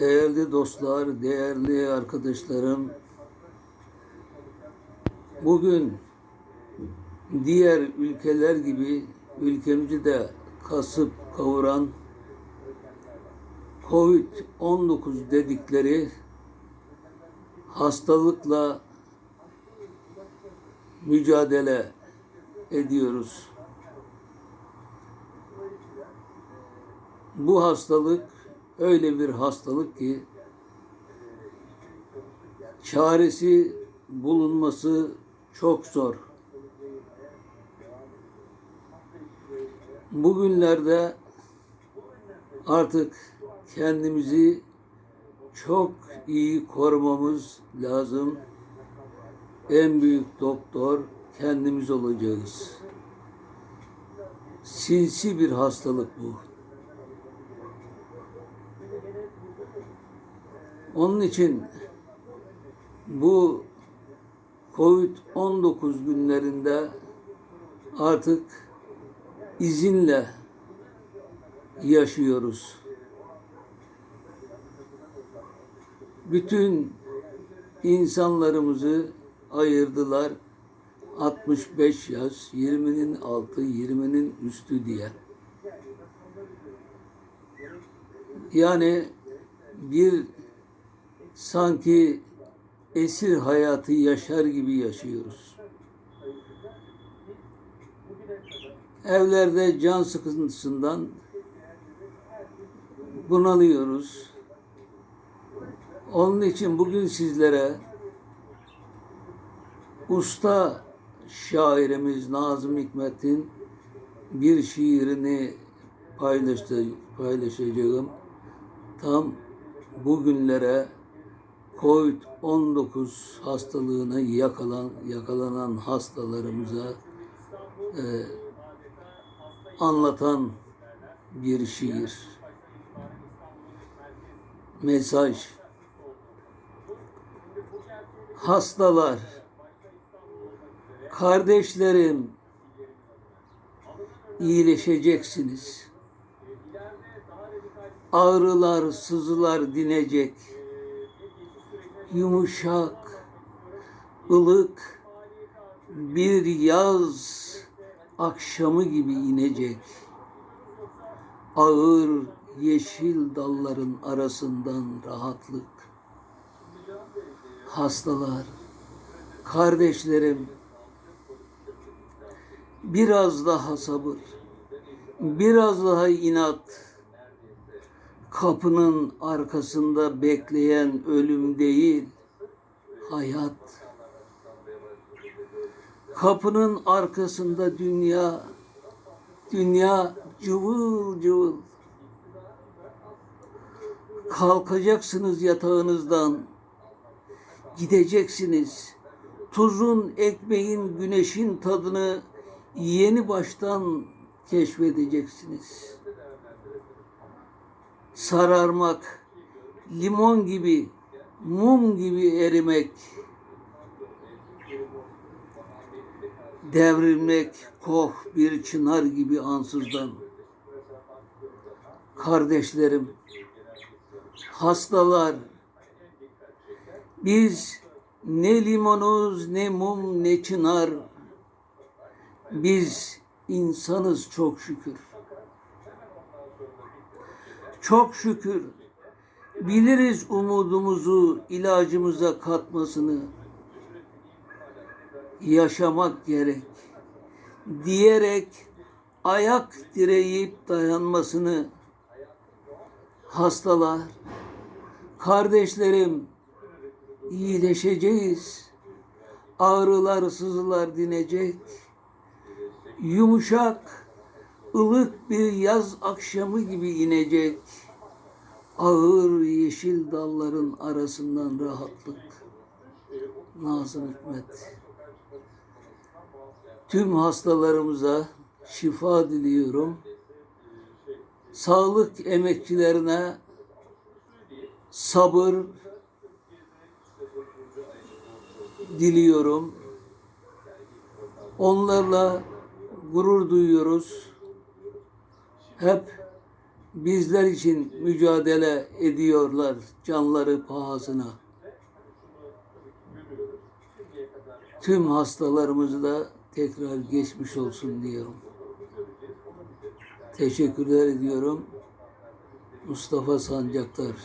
Değerli dostlar, değerli arkadaşlarım, bugün diğer ülkeler gibi ülkemizi de kasıp kavuran Covid-19 dedikleri hastalıkla mücadele ediyoruz. Bu hastalık öyle bir hastalık ki çaresi bulunması çok zor. Bugünlerde artık kendimizi çok iyi korumamız lazım. En büyük doktor kendimiz olacağız. Sinsi bir hastalık bu. Onun için bu Covid-19 günlerinde artık izinle yaşıyoruz. Bütün insanlarımızı ayırdılar. 65 yaş, 20'nin altı, 20'nin üstü diye. Yani bir sanki esir hayatı yaşar gibi yaşıyoruz. Evlerde can sıkıntısından bunalıyoruz. Onun için bugün sizlere usta şairimiz Nazım Hikmet'in bir şiirini paylaşacağım. Tam bugünlere Covid-19 hastalığına yakalan, yakalanan hastalarımıza e, anlatan bir şiir. Mesaj. Hastalar, kardeşlerim, iyileşeceksiniz. Ağrılar, sızılar dinecek yumuşak, ılık bir yaz akşamı gibi inecek. Ağır yeşil dalların arasından rahatlık. Hastalar, kardeşlerim, biraz daha sabır, biraz daha inat, kapının arkasında bekleyen ölüm değil, hayat. Kapının arkasında dünya, dünya cıvıl cıvıl. Kalkacaksınız yatağınızdan, gideceksiniz. Tuzun, ekmeğin, güneşin tadını yeni baştan keşfedeceksiniz.'' Sararmak, limon gibi, mum gibi erimek, devrilmek, koh bir çınar gibi ansızdan. Kardeşlerim, hastalar, biz ne limonuz, ne mum, ne çınar, biz insanız çok şükür. Çok şükür biliriz umudumuzu ilacımıza katmasını. Yaşamak gerek diyerek ayak direyip dayanmasını hastalar, kardeşlerim iyileşeceğiz. Ağrılar, sızılar dinecek. Yumuşak, ılık bir yaz akşamı gibi inecek. Ağır yeşil dalların arasından rahatlık. Nazım Hikmet. Tüm hastalarımıza şifa diliyorum. Sağlık emekçilerine sabır diliyorum. Onlarla gurur duyuyoruz. Hep bizler için mücadele ediyorlar canları pahasına. Tüm hastalarımızı da tekrar geçmiş olsun diyorum. Teşekkürler ediyorum. Mustafa Sancaktar.